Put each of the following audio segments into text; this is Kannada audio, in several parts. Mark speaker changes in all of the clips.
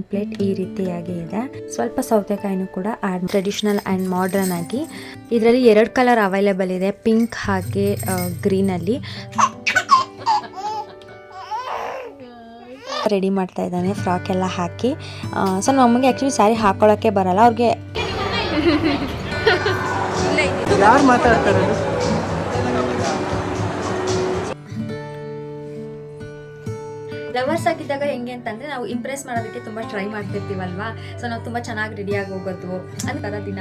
Speaker 1: ಟಿಫನ್ ಪ್ಲೇಟ್ ಈ ರೀತಿಯಾಗಿ ಇದೆ. ಸ್ವಲ್ಪ ಸೌತೆಕಾಯಿನೂ ಕೂಡ ಆಡ್ ಟ್ರೆಡಿಷನಲ್ ಆ್ಯಂಡ್ ಮಾಡ್ರನ್ ಆಗಿ ಇದರಲ್ಲಿ ಎರಡು ಕಲರ್ ಅವೈಲೇಬಲ್ ಇದೆ. ಪಿಂಕ್ ಹಾಗೆ ಗ್ರೀನಲ್ಲಿ ರೆಡಿ ಮಾಡ್ತಾ ಇದ್ದಾನೆ ಫ್ರಾಕ್ ಎಲ್ಲ ಹಾಕಿ. ಸೊ ನಮಗೆ ಆ್ಯಕ್ಚುಲಿ ಸ್ಯಾರಿ ಹಾಕೊಳ್ಳೋಕ್ಕೆ ಬರಲ್ಲ, ಅವ್ರಿಗೆ
Speaker 2: ಯಾರು ಮಾತಾಡ್ತಾರೆ
Speaker 1: ಲವರ್ಸ್ ಆಗಿದ್ದಾಗ ಹೆಂಗೆ ಅಂತಂದ್ರೆ ನಾವು ಇಂಪ್ರೆಸ್ ಮಾಡೋದಕ್ಕೆ ತುಂಬಾ ಟ್ರೈ ಮಾಡ್ತಿರ್ತೀವಲ್ವಾ? ಸೊ ನಾವು ತುಂಬಾ ಚೆನ್ನಾಗಿ ರೆಡಿಯಾಗಿ ಹೋಗೋದು. ಅಂತ ದಿನ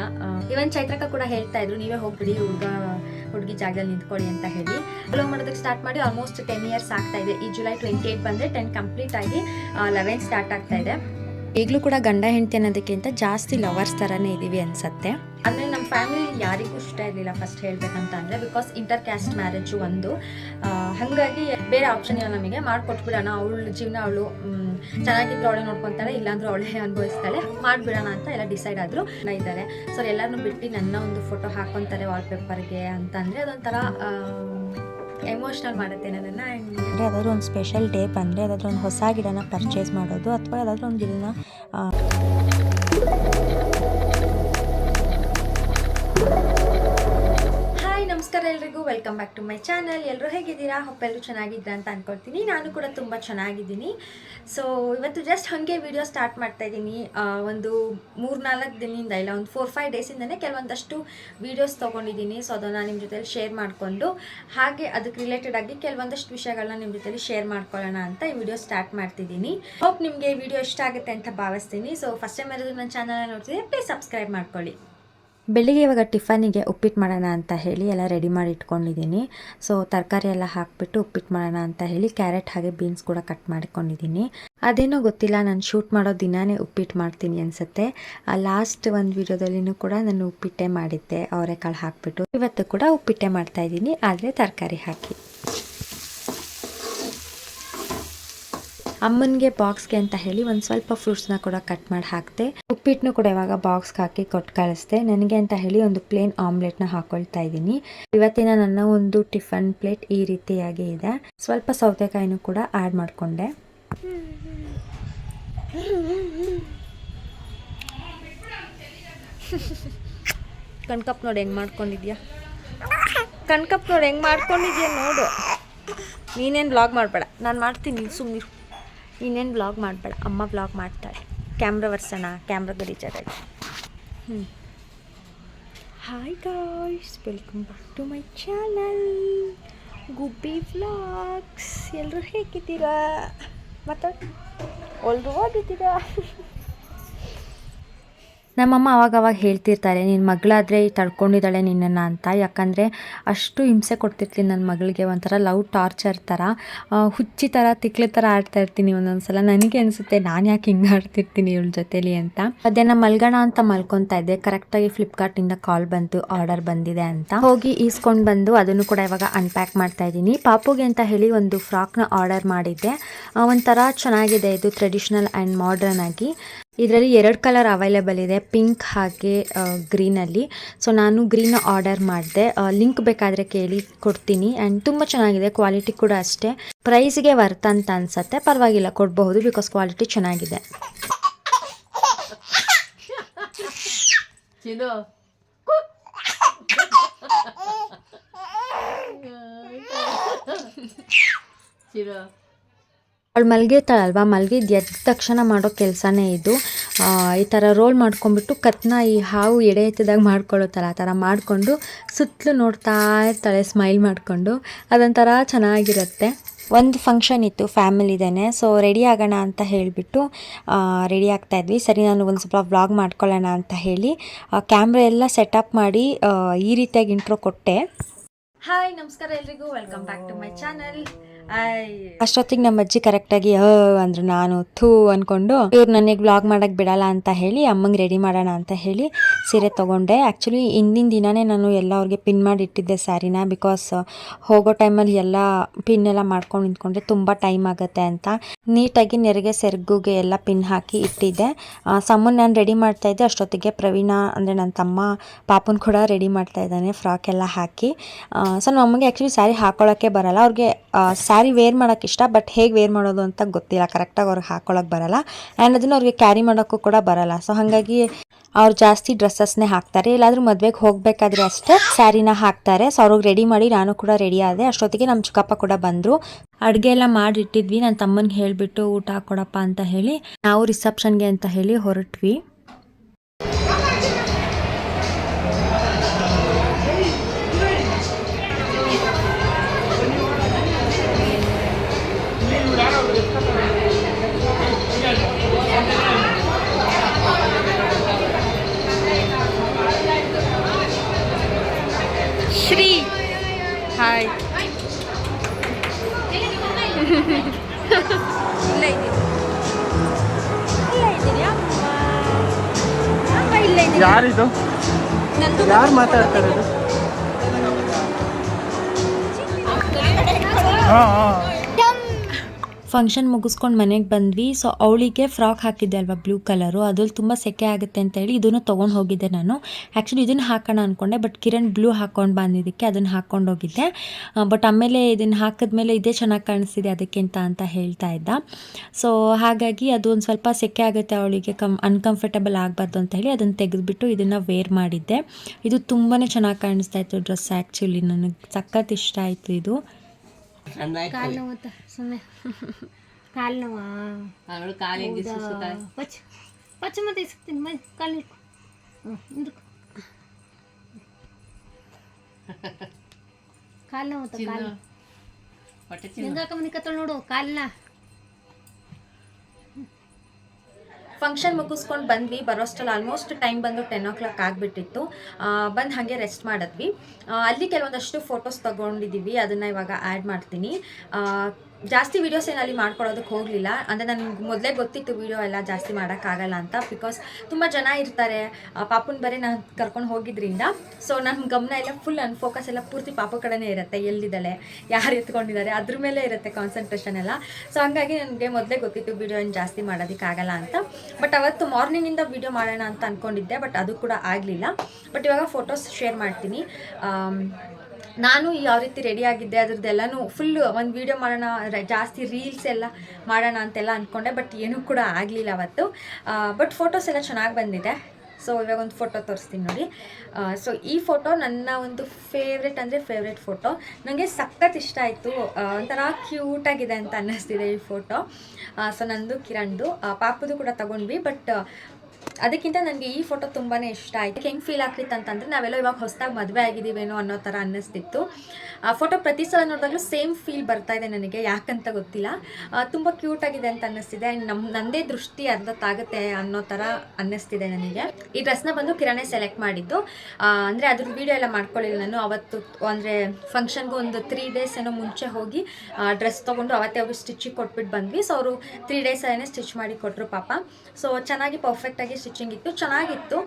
Speaker 1: ಇವನ್ ಚೈತ್ರಕ ಕೂಡ ಹೇಳ್ತಾ ಇದ್ರು, ನೀವೇ ಹೋಗ್ಬಿಡಿ, ಹುಡುಗ, ಹುಡುಗಿ ಜಾಗದಲ್ಲಿ ನಿಂತ್ಕೊಳ್ಳಿ ಅಂತ ಹೇಳಿ. ಫಾಲೋ ಮಾಡೋದಕ್ಕೆ ಸ್ಟಾರ್ಟ್ ಮಾಡಿ ಆಲ್ಮೋಸ್ಟ್ ಟೆನ್ ಇಯರ್ಸ್ ಆಗ್ತಾ ಇದೆ. ಈ ಜುಲೈ ಟ್ವೆಂಟಿ ಏಟ್ ಬಂದ್ರೆ ಟೆನ್ ಕಂಪ್ಲೀಟ್ ಆಗಿ ಲೆವೆನ್ ಸ್ಟಾರ್ಟ್ ಆಗ್ತಾ ಇದೆ. ಈಗಲೂ ಕೂಡ ಗಂಡ ಹೆಂಡತಿ ಅನ್ನೋದಕ್ಕಿಂತ ಜಾಸ್ತಿ ಲವರ್ಸ್ ಥರನೇ ಇದೀವಿ ಅನ್ಸತ್ತೆ. ಅಂದರೆ ನಮ್ಮ ಫ್ಯಾಮಿಲಿ ಯಾರಿಗೂ ಇಷ್ಟ ಇರಲಿಲ್ಲ ಫಸ್ಟ್ ಹೇಳ್ಬೇಕಂತ ಅಂದರೆ ಬಿಕಾಸ್ ಇಂಟರ್ ಕ್ಯಾಸ್ಟ್ ಮ್ಯಾರೇಜು ಒಂದು ಹಾಗಾಗಿ ಬೇರೆ ಆಪ್ಷನ್ ಇಲ್ಲ ನಮಗೆ ಮಾಡಿಕೊಟ್ಬಿಡೋಣ. ಅವಳ ಜೀವನ ಅವಳು ಚೆನ್ನಾಗಿದ್ರು ಅವಳೇ ನೋಡ್ಕೊತಾಳೆ, ಇಲ್ಲಾಂದ್ರೆ ಅವಳೇ ಅನುಭವಿಸ್ತಾಳೆ, ಮಾಡಿಬಿಡೋಣ ಅಂತ ಎಲ್ಲ ಡಿಸೈಡ್ ಆದರು ಇದ್ದಾರೆ. ಸೊ ಎಲ್ಲರನ್ನೂ ಬಿಟ್ಟು ನನ್ನ ಒಂದು ಫೋಟೋ ಹಾಕೊತಾರೆ ವಾಲ್ಪೇಪರ್ಗೆ ಅಂತಂದರೆ ಅದೊಂಥರ ಎಮೋಷ್ನಲ್ ಮಾಡುತ್ತೆ ನನ್ನನ್ನು ಅಂದರೆ ಯಾವುದಾದ್ರೂ ಒಂದು ಸ್ಪೆಷಲ್ ಡೇ ಬಂದರೆ ಯಾವುದಾದ್ರೂ ಒಂದು ಹೊಸ ಗಿಡನ ಪರ್ಚೇಸ್ ಮಾಡೋದು ಅಥವಾ ಯಾವುದಾದ್ರೂ ಒಂದು ಗಿಡನ ನಮಸ್ಕಾರ ಎಲ್ರಿಗೂ welcome back to my channel ಎಲ್ಲರೂ ಹೇಗಿದ್ದೀರಾ? ಹೊಪ್ಪೆಲ್ಲರೂ ಚೆನ್ನಾಗಿದ್ದೀರಾ ಅಂತ ಅನ್ಕೊಳ್ತೀನಿ. ನಾನು ಕೂಡ ತುಂಬ ಚೆನ್ನಾಗಿದ್ದೀನಿ. ಸೊ ಇವತ್ತು ಜಸ್ಟ್ ಹಾಗೆ ವಿಡಿಯೋ ಸ್ಟಾರ್ಟ್ ಮಾಡ್ತಾ ಇದ್ದೀನಿ. ಒಂದು ಮೂರು ನಾಲ್ಕು ದಿನದಿಂದ ಇಲ್ಲ, ಒಂದು ಫೋರ್ ಫೈವ್ ಡೇಸಿಂದನೇ ಕೆಲವೊಂದಷ್ಟು ವೀಡಿಯೋಸ್ ತೊಗೊಂಡಿದ್ದೀನಿ. ಸೊ ಅದನ್ನು ನಿಮ್ಮ ಜೊತೆಯಲ್ಲಿ ಶೇರ್ ಮಾಡಿಕೊಂಡು, ಹಾಗೆ ಅದಕ್ಕೆ ರಿಲೇಟೆಡ್ ಆಗಿ ಕೆಲವೊಂದಷ್ಟು ವಿಷಯಗಳನ್ನ ನಿಮ್ಮ ಜೊತೆಯಲ್ಲಿ ಶೇರ್ ಮಾಡ್ಕೊಳ್ಳೋಣ ಅಂತ ಈ ವಿಡಿಯೋ ಸ್ಟಾರ್ಟ್ ಮಾಡ್ತಿದ್ದೀನಿ. ಹೋಪ್ ನಿಮಗೆ ವಿಡಿಯೋ ಇಷ್ಟ ಆಗುತ್ತೆ ಅಂತ ಭಾವಿಸ್ತೀನಿ. ಸೊ ಫಸ್ಟ್ ಟೈಮ್ ಯಾರಾದರೂ ನನ್ನ ಚಾನಲ್ನ ನೋಡ್ತಿದ್ರೆ ಪ್ಲೀಸ್ ಸಬ್ಸ್ಕ್ರೈಬ್ ಮಾಡ್ಕೊಳ್ಳಿ. ಬೆಳಿಗ್ಗೆ ಇವಾಗ ಟಿಫನಿಗೆ ಉಪ್ಪಿಟ್ಟು ಮಾಡೋಣ ಅಂತ ಹೇಳಿ ಎಲ್ಲ ರೆಡಿ ಮಾಡಿ ಇಟ್ಕೊಂಡಿದ್ದೀನಿ. ಸೊ ತರಕಾರಿ ಎಲ್ಲ ಹಾಕಿಬಿಟ್ಟು ಉಪ್ಪಿಟ್ಟು ಮಾಡೋಣ ಅಂತ ಹೇಳಿ ಕ್ಯಾರೆಟ್ ಹಾಗೆ ಬೀನ್ಸ್ ಕೂಡ ಕಟ್ ಮಾಡ್ಕೊಂಡಿದ್ದೀನಿ. ಅದೇನೋ ಗೊತ್ತಿಲ್ಲ, ನಾನು ಶೂಟ್ ಮಾಡೋ ದಿನಾನೇ ಉಪ್ಪಿಟ್ಟು ಮಾಡ್ತೀನಿ ಅನಿಸುತ್ತೆ. ಲಾಸ್ಟ್ ಒಂದು ವಿಡಿಯೋದಲ್ಲಿನೂ ಕೂಡ ನಾನು ಉಪ್ಪಿಟ್ಟೆ ಮಾಡಿದ್ದೆ, ಅವರೆಕಾಳು ಹಾಕಿಬಿಟ್ಟು. ಇವತ್ತು ಕೂಡ ಉಪ್ಪಿಟ್ಟೆ ಮಾಡ್ತಾ ಇದ್ದೀನಿ, ಆದರೆ ತರಕಾರಿ ಹಾಕಿ. ಅಮ್ಮನಿಗೆ ಬಾಕ್ಸ್ಗೆ ಅಂತ ಹೇಳಿ ಒಂದು ಸ್ವಲ್ಪ ಫ್ರೂಟ್ಸ್ನ ಕೂಡ ಕಟ್ ಮಾಡಿ ಹಾಕಿದೆ ಉಪ್ಪಿಟ್ಟನ್ನು ಕೂಡ ಇವಾಗ ಬಾಕ್ಸ್ಗೆ ಹಾಕಿ ಕೊಟ್ಟು ಕಳಿಸ್ದೆ ನನಗೆ ಅಂತ ಹೇಳಿ ಒಂದು ಪ್ಲೇನ್ ಆಮ್ಲೆಟ್ನ ಹಾಕೊಳ್ತಾ ಇದ್ದೀನಿ. ಇವತ್ತಿನ ನನ್ನ ಒಂದು ಟಿಫನ್ ಪ್ಲೇಟ್ ಈ ರೀತಿಯಾಗಿ ಇದೆ. ಸ್ವಲ್ಪ ಸೌತೆಕಾಯಿನೂ ಕೂಡ ಆ್ಯಡ್ ಮಾಡಿಕೊಂಡೆ. ಕಣ್ಕಪ್ ನೋಡಿ ಹೆಂಗೆ ಮಾಡ್ಕೊಂಡಿದ್ಯಾ? ಕಣ್ಕಪ್ ನೋಡಿ ಹೆಂಗೆ ಮಾಡ್ಕೊಂಡಿದ್ಯಾ ನೋಡು. ನೀನೇನು ಬ್ಲಾಗ್ ಮಾಡಬೇಡ. ನಾನು ಮಾಡ್ತೀನಿ ಸುಮ್ಮನೆ ನೀನೇನು ಬ್ಲಾಗ್ ಮಾಡಬೇಡ. ಅಮ್ಮ ಬ್ಲಾಗ್ ಮಾಡ್ತಾಳೆ. ಕ್ಯಾಮ್ರಾ ವರ್ಸೋಣ ಕ್ಯಾಮ್ರಾ ಗಡಿಚಾರೆ ಹ್ಞೂ hi guys welcome back to my channel Gubbi vlogs ಎಲ್ಲರೂ ಹೇಗಿದ್ದೀರಾ? ಮತ್ತು ಒಲ್ರು ಹೋಗಿದ್ದೀರಾ? ನಮ್ಮಮ್ಮ ಅವಾಗ ಅವಾಗ ಹೇಳ್ತಿರ್ತಾರೆ ನಿನ್ನ ಮಗಳಾದರೆ ತಡ್ಕೊಂಡಿದ್ದಾಳೆ ನಿನ್ನನ್ನು ಅಂತ. ಯಾಕಂದರೆ ಅಷ್ಟು ಹಿಂಸೆ ಕೊಡ್ತಿರ್ತೀನಿ ನನ್ನ ಮಗಳಿಗೆ ಒಂಥರ ಲವ್ ಟಾರ್ಚರ್ ಥರ ಹುಚ್ಚಿ ಥರ ತಿಕ್ಲೆ ಥರ ಆಡ್ತಾ ಇರ್ತೀನಿ ಒಂದೊಂದು ಸಲ ನನಗೆ ಅನಿಸುತ್ತೆ ನಾನು ಯಾಕೆ ಹಿಂಗೆ ಆಡ್ತಿರ್ತೀನಿ ಇವಳ ಜೊತೇಲಿ ಅಂತ. ಮಧ್ಯಾಹ್ನ ಮಲ್ಗೋಣ ಅಂತ ಮಲ್ಕೊತಾ ಇದ್ದೆ. ಕರೆಕ್ಟಾಗಿ ಫ್ಲಿಪ್ಕಾರ್ಟಿಂದ ಕಾಲ್ ಬಂತು ಆರ್ಡರ್ ಬಂದಿದೆ ಅಂತ. ಹೋಗಿ ಈಸ್ಕೊಂಡು ಬಂದು ಅದನ್ನು ಕೂಡ ಇವಾಗ ಅನ್ಪ್ಯಾಕ್ ಮಾಡ್ತಾ ಇದ್ದೀನಿ. ಪಾಪುಗೆ ಅಂತ ಹೇಳಿ ಒಂದು ಫ್ರಾಕ್ನ ಆರ್ಡರ್ ಮಾಡಿದ್ದೆ. ಒಂಥರ ಚೆನ್ನಾಗಿದೆ. ಇದು ಟ್ರೆಡಿಷ್ನಲ್ ಆ್ಯಂಡ್ ಮಾಡ್ರನ್ ಆಗಿ. ಇದರಲ್ಲಿ ಎರಡು ಕಲರ್ ಅವೈಲೇಬಲ್ ಇದೆ ಪಿಂಕ್ ಹಾಗೆ ಗ್ರೀನಲ್ಲಿ ಸೊ ನಾನು ಗ್ರೀನ್ ಆರ್ಡರ್ ಮಾಡಿದೆ. ಲಿಂಕ್ ಬೇಕಾದರೆ ಕೇಳಿ ಕೊಡ್ತೀನಿ. ಆ್ಯಂಡ್ ತುಂಬ ಚೆನ್ನಾಗಿದೆ ಕ್ವಾಲಿಟಿ ಕೂಡ ಅಷ್ಟೇ. ಪ್ರೈಸ್ಗೆ ವರ್ತ್ ಅಂತ ಅನ್ಸುತ್ತೆ. ಪರವಾಗಿಲ್ಲ, ಕೊಡಬಹುದು ಬಿಕಾಸ್ ಕ್ವಾಲಿಟಿ ಚೆನ್ನಾಗಿದೆ.
Speaker 2: ಚಿರೋ
Speaker 1: ಅವಳು ಮಲಗಿರ್ತಾಳಲ್ವಾ ಮಲಗಿದ್ದು ಎದ್ದ ತಕ್ಷಣ ಮಾಡೋ ಕೆಲಸನೇ ಇದು. ಆ, ಈ ಥರ ರೋಲ್ ಮಾಡ್ಕೊಂಡ್ಬಿಟ್ಟು ಕತ್ನ ಈ ಹಾವು ಎಡೆ ಎತ್ತಿದಾಗ ಮಾಡ್ಕೊಳ್ಳೋತ್ತಲ್ಲ ಆ ಥರ ಮಾಡಿಕೊಂಡು ಸುತ್ತಲೂ ನೋಡ್ತಾ ಇರ್ತಾಳೆ ಸ್ಮೈಲ್ ಮಾಡಿಕೊಂಡು. ಅದೊಂಥರ ಚೆನ್ನಾಗಿರುತ್ತೆ. ಒಂದು ಫಂಕ್ಷನ್ ಇತ್ತು ಫ್ಯಾಮಿಲಿದೇನೆ. ಸೊ ರೆಡಿ ಆಗೋಣ ಅಂತ ಹೇಳಿಬಿಟ್ಟು ರೆಡಿ ಆಗ್ತಾ ಇದ್ವಿ. ಸರಿ ನಾನು ಒಂದು ಸ್ವಲ್ಪ ವ್ಲಾಗ್ ಮಾಡ್ಕೊಳ್ಳೋಣ ಅಂತ ಹೇಳಿ ಕ್ಯಾಮ್ರಾ ಎಲ್ಲ ಸೆಟಪ್ ಮಾಡಿ ಈ ರೀತಿಯಾಗಿ ಇಂಟ್ರೋ ಕೊಟ್ಟೆ. ಹಾಯ್ ನಮಸ್ಕಾರ ಎಲ್ರಿಗೂ. Welcome back to my channel ಅಷ್ಟೊತ್ತಿಗೆ ನಮ್ಮ ಅಜ್ಜಿ ಕರೆಕ್ಟಾಗಿ ಅಂದ್ರು. ನಾನು, ಥೂ ಅನ್ಕೊಂಡು, ಇವ್ರು ನನಗೆ ಬ್ಲಾಗ್ ಮಾಡಕ್ ಬಿಡಲ್ಲ ಅಂತ ಹೇಳಿ, ಅಮ್ಮಂಗೆ ರೆಡಿ ಮಾಡೋಣ ಅಂತ ಹೇಳಿ ಸೀರೆ ತಗೊಂಡೆ. ಆ್ಯಕ್ಚುಲಿ ಹಿಂದಿನ ದಿನನೇ ನಾನು ಎಲ್ಲ ಅವ್ರಿಗೆ ಪಿನ್ ಮಾಡಿ ಇಟ್ಟಿದ್ದೆ ಸ್ಯಾರಿನ ಬಿಕಾಸ್ ಹೋಗೋ ಟೈಮಲ್ಲಿ ಎಲ್ಲ ಪಿನ್ ಎಲ್ಲ ಮಾಡ್ಕೊಂಡು ನಿಂತ್ಕೊಂಡ್ರೆ ತುಂಬ ಟೈಮ್ ಆಗುತ್ತೆ ಅಂತ. ನೀಟಾಗಿ ನೆರಿಗೆ ಸೆರ್ಗುಗೆ ಎಲ್ಲ ಪಿನ್ ಹಾಕಿ ಇಟ್ಟಿದ್ದೆ. ಸಮ್ಮನ್ ನಾನು ರೆಡಿ ಮಾಡ್ತಾ ಇದ್ದೆ. ಅಷ್ಟೊತ್ತಿಗೆ ಪ್ರವೀಣ, ಅಂದರೆ ನನ್ನ ತಮ್ಮ, ಪಾಪನ್ ಕೂಡ ರೆಡಿ ಮಾಡ್ತಾ ಇದ್ದಾನೆ ಫ್ರಾಕ್ ಎಲ್ಲ ಹಾಕಿ. ಸೊ ನಮಗೆ ಆ್ಯಕ್ಚುಲಿ ಸ್ಯಾರಿ ಹಾಕೊಳ್ಳೋಕ್ಕೆ ಬರಲ್ಲ. ಅವ್ರಿಗೆ ಸ್ಯಾರಿ ಸ್ಯಾರಿ ವೇರ್ ಮಾಡೋಕ್ಕೆ ಇಷ್ಟ ಬಟ್ ಹೇಗೆ ವೇರ್ ಮಾಡೋದು ಅಂತ ಗೊತ್ತಿಲ್ಲ. ಕರೆಕ್ಟಾಗಿ ಅವ್ರಿಗೆ ಹಾಕೊಳ್ಳೋಕೆ ಬರಲ್ಲ. ಆ್ಯಂಡ್ ಅದನ್ನು ಅವ್ರಿಗೆ ಕ್ಯಾರಿ ಮಾಡೋಕ್ಕೂ ಕೂಡ ಬರಲ್ಲ. ಸೊ ಹಾಗಾಗಿ ಅವ್ರು ಜಾಸ್ತಿ ಡ್ರೆಸ್ಸಸ್ನೇ ಹಾಕ್ತಾರೆ. ಎಲ್ಲಾದರೂ ಮದುವೆಗೆ ಹೋಗಬೇಕಾದ್ರೆ ಅಷ್ಟೇ ಸ್ಯಾರಿನ ಹಾಕ್ತಾರೆ. ಸೊ ಅವ್ರಿಗೆ ರೆಡಿ ಮಾಡಿ ನಾನು ಕೂಡ ರೆಡಿ ಆದೆ. ಅಷ್ಟೊತ್ತಿಗೆ ನಮ್ಮ ಚಿಕ್ಕಪ್ಪ ಕೂಡ ಬಂದರು. ಅಡುಗೆ ಎಲ್ಲ ಮಾಡಿಟ್ಟಿದ್ವಿ. ನನ್ನ ತಮ್ಮನಿಗೆ ಹೇಳಿಬಿಟ್ಟು ಊಟ ಕೊಡಪ್ಪ ಅಂತ ಹೇಳಿ ನಾವು ರಿಸೆಪ್ಷನ್ಗೆ ಅಂತ ಹೇಳಿ ಹೊರಟ್ವಿ.
Speaker 2: ಶ್ರೀ ಹಾಯ್ ಇಲ್ಲ ಇದ್ದೀನಿ ಅಮ್ಮ ಇಲ್ಲ ಇದ್ದೀನಿ
Speaker 3: ಯಾರಿದು? ಯಾರು ಮಾತಾಡ್ತಾರೆ ಹಾ ಹಾ.
Speaker 1: ಫಂಕ್ಷನ್ ಮುಗಿಸ್ಕೊಂಡು ಮನೆಗೆ ಬಂದ್ವಿ. ಸೊ ಅವಳಿಗೆ ಫ್ರಾಕ್ ಹಾಕಿದ್ದೆ ಅಲ್ವಾ ಬ್ಲೂ ಕಲರು ಅದ್ರಲ್ಲಿ ತುಂಬ ಸೆಕೆ ಆಗುತ್ತೆ ಅಂತ ಹೇಳಿ ಇದನ್ನು ತೊಗೊಂಡು ಹೋಗಿದ್ದೆ ನಾನು. ಆ್ಯಕ್ಚುಲಿ ಇದನ್ನು ಹಾಕೋಣ ಅಂದ್ಕೊಂಡೆ ಬಟ್ ಕಿರಣ್ ಬ್ಲೂ ಹಾಕೊಂಡು ಬಂದಿದ್ದಕ್ಕೆ ಅದನ್ನು ಹಾಕ್ಕೊಂಡು ಹೋಗಿದ್ದೆ. ಬಟ್ ಆಮೇಲೆ ಇದನ್ನು ಹಾಕಿದ್ಮೇಲೆ ಇದೇ ಚೆನ್ನಾಗಿ ಕಾಣಿಸ್ತಿದೆ ಅದಕ್ಕಿಂತ ಅಂತ ಹೇಳ್ತಾ ಇದ್ದ. ಸೊ ಹಾಗಾಗಿ ಅದು ಒಂದು ಸ್ವಲ್ಪ ಸೆಕೆ ಆಗುತ್ತೆ ಅವಳಿಗೆ, ಕಮ್ ಅನ್ಕಂಫರ್ಟಬಲ್ ಆಗಬಾರ್ದು ಅಂತ ಹೇಳಿ ಅದನ್ನು ತೆಗೆದುಬಿಟ್ಟು ಇದನ್ನು ವೇರ್ ಮಾಡಿದ್ದೆ. ಇದು ತುಂಬಾ ಚೆನ್ನಾಗಿ ಕಾಣಿಸ್ತಾ ಇತ್ತು ಡ್ರೆಸ್ ಆ್ಯಕ್ಚುಲಿ ನನಗೆ ಸಖತ್ ಇಷ್ಟ ಆಯಿತು ಇದು.
Speaker 4: ಕಾಲು ನೋವುತ್ತ ಸುಮ್ಮನೆ ಕಾಲು ನೋವಾ
Speaker 2: ಅವಳು ಕಾಲು ಹೆಂಗೆ ಸುಸ್ತಾಳೆ
Speaker 4: ಪಚ್ಚ ಪಚ್ಚ ಮತ್ತೆ ಇಸ್ತೀನಿ ಮೈ ಕಾಲು ಇಟ್ಕೊ ಹ್ಞೂ ಹಿಂದಕ್ಕೆ ಕಾಲು ನೋವುತ್ತ ಕಾಲು
Speaker 2: ಹೊಟ್ಟೆ
Speaker 1: ಫಂಕ್ಷನ್ ಮುಗಿಸ್ಕೊಂಡು ಬಂದ್ವಿ ಬರೋಷ್ಟಲ್ಲಿ ಆಲ್ಮೋಸ್ಟ್ ಟೈಮ್ ಬಂದು ಟೆನ್ ಓ ಕ್ಲಾಕ್ ಆಗಿಬಿಟ್ಟಿತ್ತು ಬಂದು ಹಾಗೆ ರೆಸ್ಟ್ ಮಾಡಿದ್ವಿ. ಅಲ್ಲಿ ಕೆಲವೊಂದಷ್ಟು ಫೋಟೋಸ್ ತೊಗೊಂಡಿದ್ದೀವಿ ಅದನ್ನು ಇವಾಗ ಆ್ಯಡ್ ಮಾಡ್ತೀನಿ. ಜಾಸ್ತಿ ವೀಡಿಯೋಸ್ ಏನಲ್ಲಿ ಮಾಡ್ಕೊಳ್ಳೋದಕ್ಕೆ ಹೋಗಲಿಲ್ಲ. ಅಂದರೆ ನನಗೆ ಮೊದಲೇ ಗೊತ್ತಿತ್ತು ವೀಡಿಯೋ ಎಲ್ಲ ಜಾಸ್ತಿ ಮಾಡೋಕ್ಕಾಗಲ್ಲ ಅಂತ. ಬಿಕಾಸ್ ತುಂಬ ಜನ ಇರ್ತಾರೆ. ಪಾಪನ ಬರೀ ನಾನು ಕರ್ಕೊಂಡು ಹೋಗಿದ್ದರಿಂದ ಸೊ ನನ್ನ ಗಮನ ಎಲ್ಲ ಫುಲ್ ನನ್ನ ಫೋಕಸ್ ಎಲ್ಲ ಪೂರ್ತಿ ಪಾಪು ಕಡೆನೇ ಇರುತ್ತೆ ಎಲ್ಲಿದ್ದಾಳೆ, ಯಾರು ಎತ್ಕೊಂಡಿದ್ದಾರೆ, ಅದ್ರ ಮೇಲೆ ಇರುತ್ತೆ ಕಾನ್ಸಂಟ್ರೇಷನ್ ಎಲ್ಲ. ಸೊ ಹಂಗಾಗಿ ನನಗೆ ಮೊದಲೇ ಗೊತ್ತಿತ್ತು ವೀಡಿಯೋ ಏನು ಜಾಸ್ತಿ ಮಾಡೋದಕ್ಕಾಗಲ್ಲ ಅಂತ. ಬಟ್ ಅವತ್ತು ಮಾರ್ನಿಂಗಿಂದ ವೀಡಿಯೋ ಮಾಡೋಣ ಅಂತ ಅಂದ್ಕೊಂಡಿದ್ದೆ ಬಟ್ ಅದು ಕೂಡ ಆಗಲಿಲ್ಲ. ಬಟ್ ಇವಾಗ ಫೋಟೋಸ್ ಶೇರ್ ಮಾಡ್ತೀನಿ. ನಾನು ಯಾವ ರೀತಿ ರೆಡಿ ಆಗಿದ್ದೆ, ಅದ್ರದ್ದೆಲ್ಲನೂ ಫುಲ್ ಒಂದು ವೀಡಿಯೋ ಮಾಡೋಣ ಜಾಸ್ತಿ ರೀಲ್ಸ್ ಎಲ್ಲ ಮಾಡೋಣ ಅಂತೆಲ್ಲ ಅಂದ್ಕೊಂಡೆ ಬಟ್ ಏನೂ ಕೂಡ ಆಗಲಿಲ್ಲ ಅವತ್ತು. ಬಟ್ ಫೋಟೋಸ್ ಎಲ್ಲ ಚೆನ್ನಾಗಿ ಬಂದಿದೆ. ಸೊ ಇವಾಗ ಒಂದು ಫೋಟೋ ತೋರಿಸ್ತೀನಿ ನೋಡಿ. ಸೊ ಈ ಫೋಟೋ ನನ್ನ ಒಂದು ಫೇವ್ರೆಟ್ ಅಂದರೆ ಫೇವ್ರೆಟ್ ಫೋಟೋ ನನಗೆ ಸಖತ್ ಇಷ್ಟ ಆಯಿತು. ಒಂಥರ ಕ್ಯೂಟಾಗಿದೆ ಅಂತ ಅನ್ನಿಸ್ತಿದೆ ಈ ಫೋಟೋ ಸೊ ನಂದು ಕಿರಣ್ದು. ಪಾಪುದು ಕೂಡ ತಗೊಂಡ್ವಿ ಬಟ್ ಅದಕ್ಕಿಂತ ನನಗೆ ಈ ಫೋಟೋ ತುಂಬಾ ಇಷ್ಟ ಆಯಿತು. ಹೆಂಗೆ ಫೀಲ್ ಆಗ್ತಿತ್ತು ಅಂತಂದರೆ ನಾವೆಲ್ಲ ಇವಾಗ ಹೊಸದಾಗಿ ಮದುವೆ ಆಗಿದ್ದೀವೇನೋ ಅನ್ನೋ ಥರ ಅನ್ನಿಸ್ತಿತ್ತು. ಆ ಫೋಟೋ ಪ್ರತಿ ಸಲ ನೋಡಿದಾಗಲೂ ಸೇಮ್ ಫೀಲ್ ಬರ್ತಾ ಇದೆ ನನಗೆ, ಯಾಕಂತ ಗೊತ್ತಿಲ್ಲ. ತುಂಬ ಕ್ಯೂಟಾಗಿದೆ ಅಂತ ಅನ್ನಿಸ್ತಿದೆ. ನಮ್ಮ ನಂದೇ ದೃಷ್ಟಿ ಅರ್ಧತ್ತಾಗುತ್ತೆ ಅನ್ನೋ ಥರ ಅನ್ನಿಸ್ತಿದೆ ನನಗೆ. ಈ ಡ್ರೆಸ್ನ ಬಂದು ಕಿರಣೆ ಸೆಲೆಕ್ಟ್ ಮಾಡಿದ್ದು. ಅಂದರೆ ಅದ್ರ ವೀಡಿಯೋ ಎಲ್ಲ ಮಾಡ್ಕೊಳ್ಳಿಲ್ಲ ನಾನು. ಅವತ್ತು, ಅಂದರೆ ಫಂಕ್ಷನ್ಗೂ ಒಂದು ತ್ರೀ ಡೇಸ್ ಏನೋ ಮುಂಚೆ ಹೋಗಿ ಡ್ರೆಸ್ ತೊಗೊಂಡು ಅವತ್ತೇ ಹೋಗಿ ಸ್ಟಿಚಿಗೆ ಕೊಟ್ಬಿಟ್ಟು ಬಂದ್ವಿ. ಸೊ ಅವರು ತ್ರೀ ಡೇಸ್ ಏನೇ ಸ್ಟಿಚ್ ಮಾಡಿ ಕೊಟ್ಟರು ಪಾಪ. ಸೊ ಚೆನ್ನಾಗಿ ಪರ್ಫೆಕ್ಟಾಗಿ ಸ್ಟಿಚಿಂಗ್ ಇತ್ತು, ಚೆನ್ನಾಗಿತ್ತು.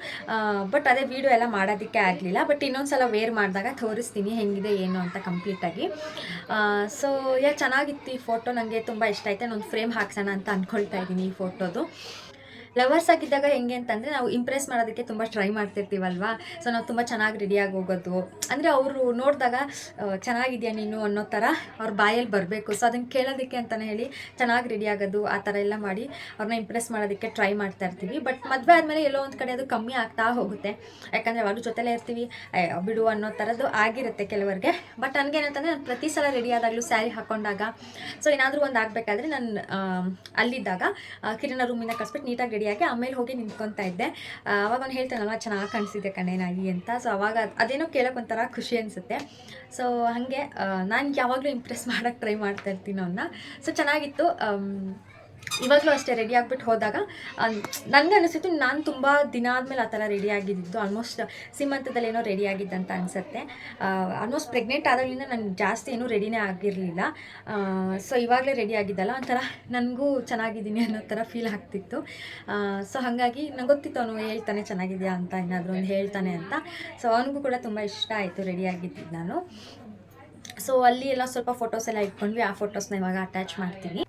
Speaker 1: ಬಟ್ ಅದೇ ವೀಡಿಯೋ ಎಲ್ಲ ಮಾಡೋದಕ್ಕೆ ಆಗಲಿಲ್ಲ. ಬಟ್ ಇನ್ನೊಂದ್ಸಲ ವೇರ್ ಮಾಡಿದಾಗ ತೋರಿಸ್ತೀನಿ ಹೆಂಗಿದೆ, ಏನು ಅಂತ ಕಂಪ್ಲೀಟಾಗಿ ಸೊ ಯಾ ಚೆನ್ನಾಗಿತ್ತು ಈ ಫೋಟೋ ನನಗೆ ತುಂಬ ಇಷ್ಟ ಆಯಿತು. ನಾನು ಫ್ರೇಮ್ ಹಾಕ್ಸೋಣ ಅಂತ ಅಂದ್ಕೊಳ್ತಾ ಇದ್ದೀನಿ ಈ ಫೋಟೋದು ಲವರ್ಸ್ ಆಗಿದ್ದಾಗ ಹೆಂಗೆ ಅಂತಂದರೆ ನಾವು ಇಂಪ್ರೆಸ್ ಮಾಡೋದಕ್ಕೆ ತುಂಬ ಟ್ರೈ ಮಾಡ್ತಿರ್ತೀವಲ್ವಾ? ಸೊ ನಾವು ತುಂಬ ಚೆನ್ನಾಗಿ ರೆಡಿಯಾಗಿ ಹೋಗೋದು. ಅಂದರೆ ಅವರು ನೋಡಿದಾಗ ಚೆನ್ನಾಗಿದೆಯಾ ನೀನು? ಅನ್ನೋ ಥರ ಅವ್ರ ಬಾಯಲ್ಲಿ ಬರಬೇಕು. ಸೊ ಅದನ್ನು ಕೇಳೋದಕ್ಕೆ ಅಂತಲೇ ಹೇಳಿ ಚೆನ್ನಾಗಿ ರೆಡಿ ಆಗೋದು, ಆ ಥರ ಎಲ್ಲ ಮಾಡಿ ಅವ್ರನ್ನ ಇಂಪ್ರೆಸ್ ಮಾಡೋದಕ್ಕೆ ಟ್ರೈ ಮಾಡ್ತಾ ಇರ್ತೀವಿ. ಬಟ್ ಮದುವೆ ಆದಮೇಲೆ ಎಲ್ಲೋ ಒಂದು ಕಡೆ ಅದು ಕಮ್ಮಿ ಆಗ್ತಾ ಹೋಗುತ್ತೆ. ಯಾಕಂದರೆ ಅವ್ರ ಜೊತೆಲೇ ಇರ್ತೀವಿ. ಬಿಡು ಅನ್ನೋ ಥರದ್ದು ಆಗಿರುತ್ತೆ ಕೆಲವರಿಗೆ. ಬಟ್ ನನಗೇನಂತಂದರೆ ನಾನು ಪ್ರತಿ ಸಲ ರೆಡಿ ಆದಾಗಲೂ ಸ್ಯಾರಿ ಹಾಕೊಂಡಾಗ. ಸೊ ಏನಾದರೂ ಒಂದು ಆಗಬೇಕಾದ್ರೆ ನಾನು ಅಲ್ಲಿದ್ದಾಗ ಕಿರಣ ರೂಮಿಂದ ಕಸ್ಬಿಟ್ಟು ನೀಟಾಗಿ ರೆಡಿಯಾಗಿ ಆಮೇಲೆ ಹೋಗಿ ನಿಂತ್ಕೊತಾ ಇದ್ದೆ. ಅವಾಗ ಅವ್ನು ಹೇಳ್ತಾನಲ್ವ ಚೆನ್ನಾಗಿ ಕಾಣಿಸಿದೆ ನಾಯಿ ಅಂತ. ಸೊ ಅವಾಗ ಅದೇನೋ ಕೇಳೋಕೆ ಒಂಥರ ಖುಷಿ ಅನಿಸುತ್ತೆ. ಸೊ ಹಾಗೆ ನಾನು ಯಾವಾಗಲೂ ಇಂಪ್ರೆಸ್ ಮಾಡೋಕ್ಕೆ ಟ್ರೈ ಮಾಡ್ತಾ ಇರ್ತೀನಿ ಅವನ್ನ ಸೊ ಚೆನ್ನಾಗಿತ್ತು. ಇವಾಗಲೂ ಅಷ್ಟೇ ರೆಡಿ ಆಗಿಬಿಟ್ಟು ಹೋದಾಗ ನನಗೆ ಅನಿಸಿತ್ತು ನಾನು ತುಂಬ ದಿನ ಆದಮೇಲೆ ಆ ಥರ ರೆಡಿ ಆಗಿದ್ದು ಆಲ್ಮೋಸ್ಟ್ ಸೀಮಂತದಲ್ಲಿ ಏನೋ ರೆಡಿ ಆಗಿದ್ದಂತ ಅನಿಸುತ್ತೆ. ಆಲ್ಮೋಸ್ಟ್ ಪ್ರೆಗ್ನೆಂಟ್ ಆದಾಗಲಿಂದ ನಾನು ಜಾಸ್ತಿ ಏನೂ ರೆಡಿನೇ ಆಗಿರಲಿಲ್ಲ. ಸೊ ಇವಾಗಲೇ ರೆಡಿ ಆಗಿದ್ದಲ್ಲ, ಒಂಥರ ನನಗೂ ಚೆನ್ನಾಗಿದ್ದೀನಿ ಅನ್ನೋ ಥರ ಫೀಲ್ ಆಗ್ತಿತ್ತು. ಸೊ ಹಾಗಾಗಿ ನಂಗೆ ಗೊತ್ತಿತ್ತು ಅವನು ಹೇಳ್ತಾನೆ ಚೆನ್ನಾಗಿದೆಯಾ ಅಂತ, ಏನಾದರೂ ಒಂದು ಹೇಳ್ತಾನೆ ಅಂತ. ಸೊ ಅವನಿಗೂ ಕೂಡ ತುಂಬ ಇಷ್ಟ ಆಯಿತು ರೆಡಿ ಆಗಿದ್ದು ನಾನು. ಸೊ ಅಲ್ಲಿ ಎಲ್ಲ ಸ್ವಲ್ಪ ಫೋಟೋಸ್ ಎಲ್ಲ ಇಟ್ಕೊಂಡ್ವಿ, ಆ ಫೋಟೋಸ್ನ ಇವಾಗ ಅಟ್ಯಾಚ್ ಮಾಡ್ತೀನಿ.